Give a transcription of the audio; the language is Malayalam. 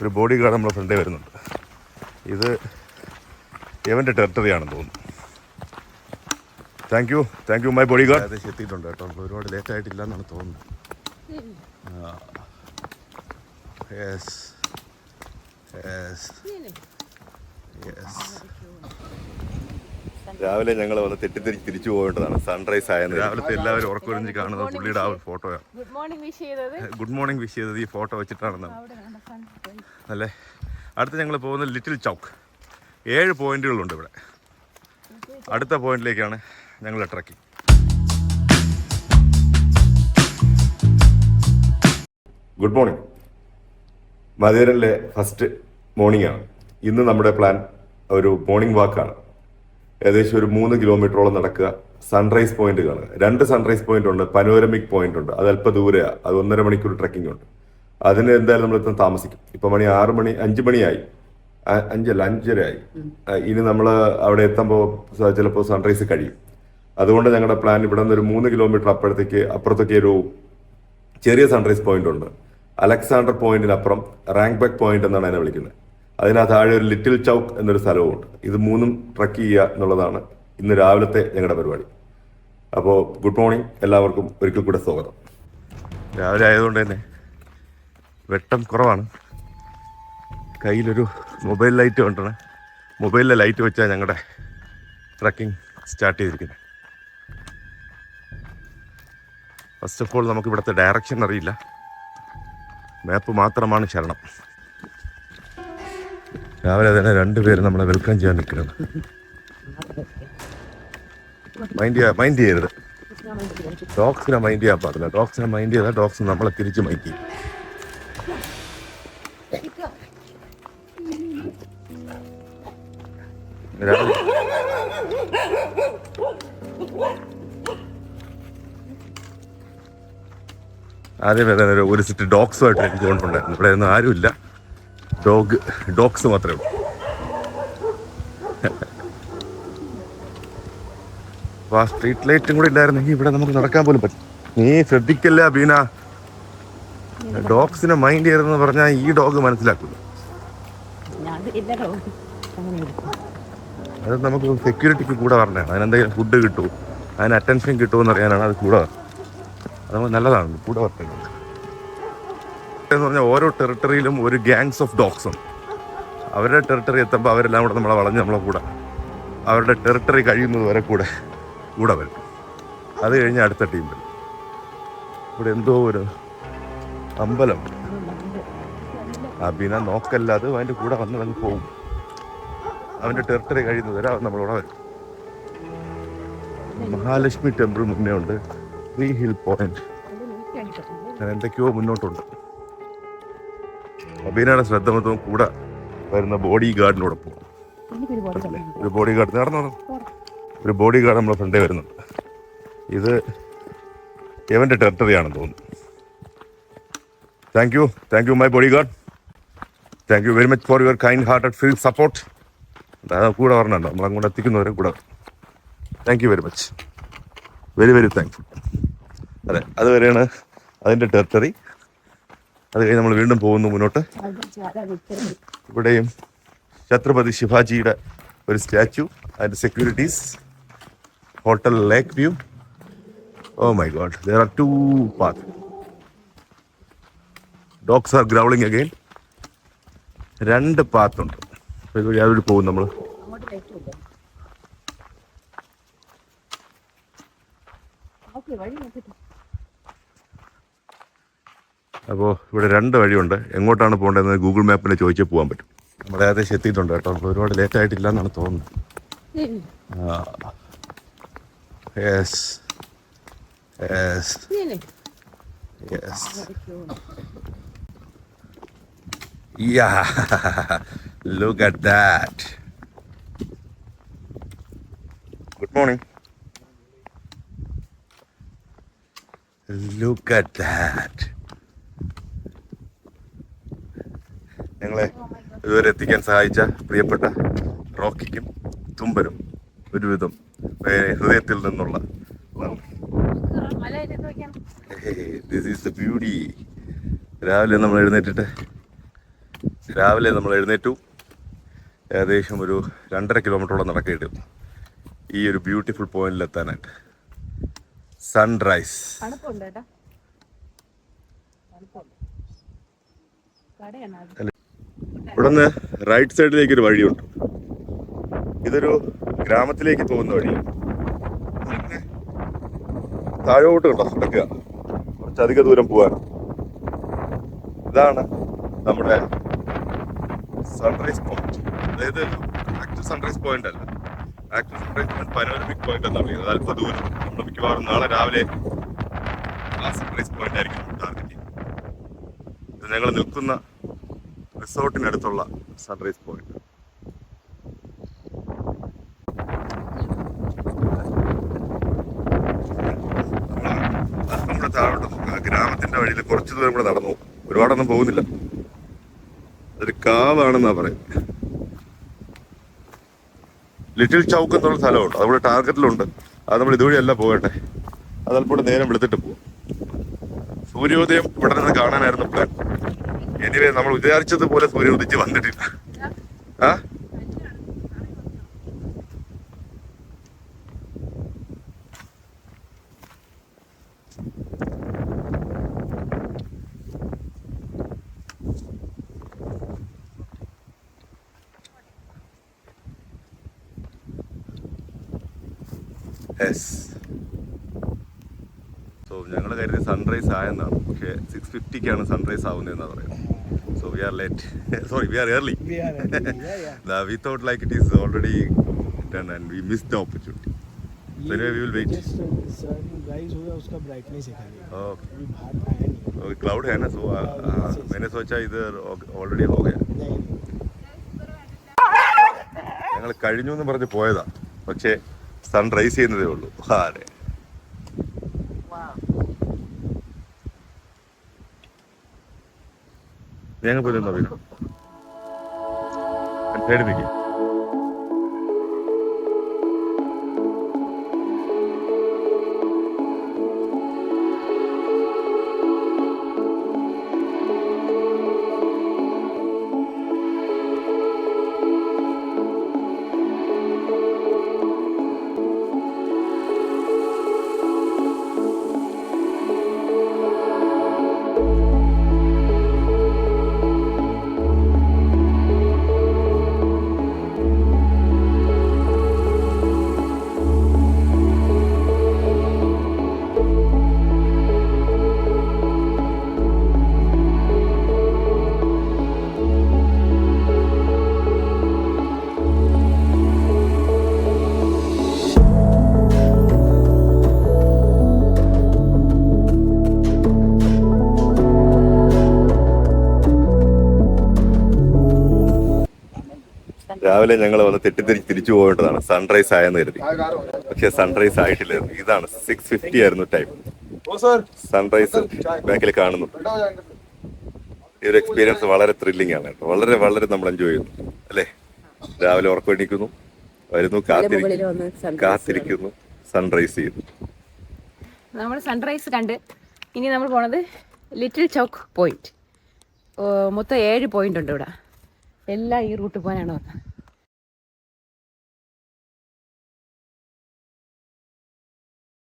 ഒരു ബോഡി ഗാർഡ് നമ്മുടെ ഫ്രണ്ടേ വരുന്നുണ്ട്. ഇത് എവന്റെ ടെറിട്ടറിയാണെന്ന് തോന്നുന്നു. Thank you thank you my bodyguard അത് എത്തിയിട്ടുണ്ട് കേട്ടോ. ഒരുപാട് ലേറ്റ് ആയിട്ടില്ല എന്നാണ് തോന്നുന്നത് യെസ് യെസ് യെസ് രാവിലെ ഞങ്ങൾ വന്ന് തെറ്റിദ്ധരിച്ച് തിരിച്ചു പോകേണ്ടതാണ്. സൺറൈസ് ആയത് രാവിലത്തെ എല്ലാവരും ഉറക്കൊരിഞ്ഞ് കാണുന്നത് പുള്ളിയുടെ ആ ഒരു ഫോട്ടോയാണ് ഗുഡ് മോർണിംഗ് വിഷ് ചെയ്തത്. ഗുഡ് മോർണിംഗ് വിഷ് ചെയ്തത് ഈ ഫോട്ടോ വെച്ചിട്ടാണെന്നാണ്. sun. അല്ലേ? അടുത്ത് ഞങ്ങൾ പോകുന്നത് ലിറ്റിൽ ചൗക്ക് ഏഴ് പോയിന്റുകളുണ്ട് ഇവിടെ. അടുത്ത പോയിന്റിലേക്കാണ് ഞങ്ങൾ ട്രക്കിംഗ് ഗുഡ് മോർണിംഗ് മധുരയിലെ ഫസ്റ്റ് മോർണിംഗ് ആണ്. ഇന്ന് നമ്മുടെ പ്ലാൻ ഒരു മോർണിംഗ് വാക്കാണ് ഏകദേശം ഒരു മൂന്ന് കിലോമീറ്ററോളം നടക്കുക. സൺറൈസ് പോയിന്റ് കാണുക. രണ്ട് സൺറൈസ് പോയിന്റ് ഉണ്ട് പനോരമിക് പോയിന്റ് ഉണ്ട്. അത് അല്പ ദൂരെയാണ് അത് ഒന്നര മണിക്കൂർ ട്രക്കിംഗ് ഉണ്ട്. അതിന് എന്തായാലും നമ്മൾ ഇത്ര താമസിക്കും. ഇപ്പൊ മണി ആറ് മണി അഞ്ച് മണിയായി. അഞ്ചല്ല അഞ്ചരയായി. ഇനി നമ്മൾ അവിടെ എത്തുമ്പോൾ ചിലപ്പോൾ സൺറൈസ് കഴിയും. അതുകൊണ്ട് ഞങ്ങളുടെ പ്ലാൻ ഇവിടെ നിന്ന് ഒരു മൂന്ന് കിലോമീറ്റർ അപ്പുറത്തേക്ക് അപ്പുറത്തൊക്കെ ഒരു ചെറിയ സൺറൈസ് പോയിന്റ് ഉണ്ട്. അലക്സാണ്ടർ പോയിന്റിനപ്പുറം റാങ്ക് ബാക്ക് പോയിന്റ് എന്നാണ് അതിനെ വിളിക്കുന്നത്. അതിന് താഴെ ഒരു ലിറ്റിൽ ചൗക്ക് എന്നൊരു സ്ഥലവുമുണ്ട്. ഇത് മൂന്നും ട്രക്ക് ചെയ്യുക എന്നുള്ളതാണ് ഇന്ന് രാവിലത്തെ ഞങ്ങളുടെ പരിപാടി. അപ്പോൾ ഗുഡ് മോർണിംഗ്. എല്ലാവർക്കും ഒരിക്കൽ കൂടെ സ്വാഗതം. രാവിലെ ആയതുകൊണ്ട് തന്നെ വെട്ടം കുറവാണ്. കയ്യിലൊരു മൊബൈൽ ലൈറ്റ് കൊണ്ടാണ്. മൊബൈലിലെ ലൈറ്റ് വെച്ചാൽ ഞങ്ങളുടെ ട്രക്കിംഗ് സ്റ്റാർട്ട് ചെയ്തിരിക്കുന്നത് ഫസ്റ്റ് ഓഫ് ഓൾ നമുക്ക് ഇവിടുത്തെ ഡയറക്ഷൻ അറിയില്ല. മാപ്പ് മാത്രമാണ് ശരണം. രാവിലെ തന്നെ രണ്ടുപേരും നമ്മളെ വെൽക്കം ചെയ്യാൻ നിൽക്കുകയാണ് മൈൻഡ് ചെയ്യാ മൈൻഡ് ചെയ്യരുത്. ഡോഗ്സിനെ മൈൻഡ് ചെയ്യാൻ പാടില്ല. ഡോഗ്സിനെ മൈൻഡ് ചെയ്താൽ ഡോക്സ് നമ്മളെ തിരിച്ച് മൈൻഡ് ചെയ്യും. രാവിലെ ആദ്യം തന്നെ ഒരു സിറ്റ് ഡോഗ്സുമായിട്ട് എനിക്ക് കൊണ്ടുണ്ടായിരുന്നു ഇവിടെ ഒന്നും ആരുമില്ല. ഡോഗ് ഡോഗ്സ് മാത്രമേ ഉള്ളൂ. ആ സ്ട്രീറ്റ് ലൈറ്റും കൂടി ഇല്ലായിരുന്നെങ്കിൽ ഇവിടെ നമുക്ക് നടക്കാൻ പോലും പറ്റും നീ ശ്രദ്ധിക്കല്ല ബീന? ഡോഗ്സിനെ മൈൻഡ് ചെയ്തെന്ന് പറഞ്ഞാൽ ഈ ഡോഗ് മനസ്സിലാക്കുന്നു അത് നമുക്ക് സെക്യൂരിറ്റിക്ക് കൂടെ പറഞ്ഞാണ് അതിനെന്തെങ്കിലും ഫുഡ് കിട്ടുമോ അതിന് അറ്റൻഷൻ കിട്ടുമോ അറിയാനാണ് അത് കൂടെ അത് നമുക്ക് നല്ലതാണ്. കൂടെ പറഞ്ഞത് എന്ന് പറഞ്ഞാൽ ഓരോ ടെറിട്ടറിയിലും ഒരു ഗ്യാങ്സ് ഓഫ് ഡോഗ്സും ഉണ്ട്. അവരുടെ ടെറിട്ടറി എത്തുമ്പോൾ അവരെല്ലാം കൂടെ നമ്മളെ വളഞ്ഞ് നമ്മളെ കൂടെ. അവരുടെ ടെറിട്ടറി കഴിയുന്നത് വരെ കൂടെ കൂടെ വരും. അത് കഴിഞ്ഞ് അടുത്ത ടീം വരും. ഇവിടെ എന്തോ ഒരു അമ്പലം. അബിന നോക്കല്ല അത് അതിന്റെ കൂടെ വന്ന് അങ്ങ് പോകും അവന്റെ ടെറിട്ടറി കഴിയുന്നത് വരെ അവൻ നമ്മളോടെ വരും. മഹാലക്ഷ്മി ടെമ്പിൾ മുന്നേ ഉണ്ട്. ത്രീ ഹിൽ പോയിന്റ് ഞാൻ? അങ്ങനെ എന്തൊക്കെയോ മുന്നോട്ടുണ്ട്. അബീനയുടെ ശ്രദ്ധ മൊത്തം കൂടെ വരുന്ന ബോഡി ഗാർഡിനോട് പോകും ഒരു ബോഡി ഗാർഡ് നടന്നു. ഒരു ബോഡി ഗാർഡ് നമ്മളെ ഫ്രണ്ടേ വരുന്നുണ്ട്. ഇത് എവന്റെ ടെറിട്ടറിയാണെന്ന് തോന്നുന്നു. Thank you thank you my bodyguard thank you very much for your kind hearted feel support അതായത് കൂടെ പറഞ്ഞുണ്ടോ നമ്മളങ്ങോട്ട് എത്തിക്കുന്നവരെ കൂടെ. Thank you very much very very thankful അതെ അതുവരെയാണ് അതിന്റെ ടെറിട്ടറി അത് കഴിഞ്ഞ് നമ്മൾ വീണ്ടും പോകുന്നു മുന്നോട്ട്. ഇവിടെയും ഛത്രപതി ശിവാജിയുടെ ഒരു സ്റ്റാച്ചു അതിന്റെ securities hotel lake view oh my God there are two path dogs are growling again രണ്ട് പാത്തുണ്ട് ഉണ്ട്. അതുവഴി പോകും നമ്മൾ വഴി നോക്കിയിട്ട്. അപ്പോൾ ഇവിടെ രണ്ട് വഴിയുണ്ട്. എങ്ങോട്ടാണ് പോകേണ്ടതെന്ന് ഗൂഗിൾ മാപ്പിൽ ചോദിച്ചാൽ പോകാൻ പറ്റും. നമ്മൾ ഏകദേശം എത്തിയിട്ടുണ്ട് കേട്ടോ. നമ്മൾ ഒരുപാട് ലേറ്റ് ആയിട്ടില്ല എന്നാണ് തോന്നുന്നത് yes. Yes. Yes. Yeah, look. ഞങ്ങളെ ഇതുവരെ എത്തിക്കാൻ സഹായിച്ച പ്രിയപ്പെട്ട റോക്കിക്കും തുമ്പനും ഒരുവിധം ഹൃദയത്തിൽ നിന്നുള്ള. ദിസ് ഈസ് ദ ബ്യൂട്ടി രാവിലെ നമ്മൾ എഴുന്നേറ്റിട്ട് രാവിലെ നമ്മൾ എഴുന്നേറ്റു. ഏകദേശം ഒരു രണ്ടര കിലോമീറ്ററോളം നടക്കേണ്ടി ഈ ഒരു ബ്യൂട്ടിഫുൾ പോയിന്റിൽ എത്താനായിട്ട്. സൺറൈസ് തണുപ്പുണ്ട് കേട്ടോ തണുപ്പുണ്ട് കടയാണ് അത് ഇവിടുന്ന് റൈറ്റ് സൈഡിലേക്ക് ഒരു വഴിയുണ്ട്. ഇതൊരു ഗ്രാമത്തിലേക്ക് പോകുന്ന വഴി. താഴോട്ട് കണ്ടോ കിടക്കുക കുറച്ചധിക ദൂരം പോവാൻ. ഇതാണ് നമ്മുടെ സൺറൈസ് പോയിന്റ് അതായത് ആക്ച്വൽ സൺറൈസ് പോയിന്റ് അല്ല. Actual sunrise point panoramic point എന്നാണ് പറയുന്നത്. അല്പ ദൂരം. നമ്മൾ മിക്കവാറും നാളെ രാവിലെ ആ സൺറൈസ് പോയിന്റ് ആയിരിക്കും ടാർഗറ്റ് ഞങ്ങൾ നിൽക്കുന്ന റിസോർട്ടിനടുത്തുള്ള സൺറൈസ് പോയിന്റ് നമ്മുടെ ഗ്രാമത്തിന്റെ വഴിയിൽ കുറച്ച് ദൂരം കൂടെ നടന്നു. ഒരുപാടൊന്നും പോകുന്നില്ല. അതൊരു കാവാണെന്നാ പറയുന്നത്. ലിറ്റിൽ ചൗക്ക് എന്നുള്ള സ്ഥലമുണ്ട്. അതുകൂടെ ടാർഗറ്റിലുണ്ട് അത് നമ്മൾ ഇതുവഴിയല്ല പോകട്ടെ. അതൽപ്പോടെ നേരം വെളുത്തിട്ട് പോകും സൂര്യോദയം ഇവിടെ നിന്ന് കാണാനായിരുന്നു പ്ലാൻ എനിവേ നമ്മൾ വിചാരിച്ചതുപോലെ സൂര്യൻ ഉദിച്ച് വന്നിട്ടില്ല. ആ? സോ ഞങ്ങൾ കരുതി സൺറൈസ് ആയെന്നാണ്. പക്ഷേ സിക്സ് ഫിഫ്റ്റിക്കാണ് സൺറൈസ് ആവുന്നതെന്നാണ് പറയുന്നത്. So we are late sorry we are early We are early. yeah, yeah. We thought like it is already done and we miss the opportunity So anyway, we will wait. Just uh, sunrise हुआ उसका brightness है खाली ओके अभी बाहर आया नहीं क्लाउड है ना सो मैंने सोचा इधर ഓൾറെഡി हो गया नहीं ഞങ്ങൾ കഴിഞ്ഞു എന്ന് പറഞ്ഞ് പോയതാ പക്ഷേ സൺറൈസ് ചെയ്യുന്നതേ ഉള്ളൂ അതെ ഞങ്ങൾ പോയി നിന്നോ വീണു സൈഡിൽ രാവിലെ ഞങ്ങൾ വന്ന് തെറ്റിദ്ധരിച്ച് തിരിച്ചു പോകേണ്ടതാണ്. സൺറൈസ് ആയെന്ന് കരുതി. പക്ഷെ സൺറൈസ് ആയിട്ടില്ല. ഇതാണ് സിക്സ് ഫിഫ്റ്റി ആയിരുന്നു ടൈം സൺറൈസ് ബാക്കിൽ കാണുന്നു. ഈ ഒരു എക്സ്പീരിയൻസ് വളരെ ത്രില്ലിംഗ് ആണ് കേട്ടോ. വളരെ വളരെ നമ്മൾ എൻജോയ് ചെയ്യുന്നു. അല്ലേ? രാവിലെ ഉറക്കമെണീക്കുന്നു. വരുന്നു കാത്തിരിക്കുന്നു. കാത്തിരിക്കുന്നു സൺറൈസ് ചെയ്യുന്നു. നമ്മൾ സൺറൈസ് കണ്ട്. ഇനി നമ്മൾ പോണത് ലിറ്റിൽ ചോക്ക് പോയിന്റ് മൊത്തം ഏഴ് പോയിന്റ് ഉണ്ട് ഇവിടെ. എല്ലാം ഈ റൂട്ട് പോകാനാണ് വന്നത്.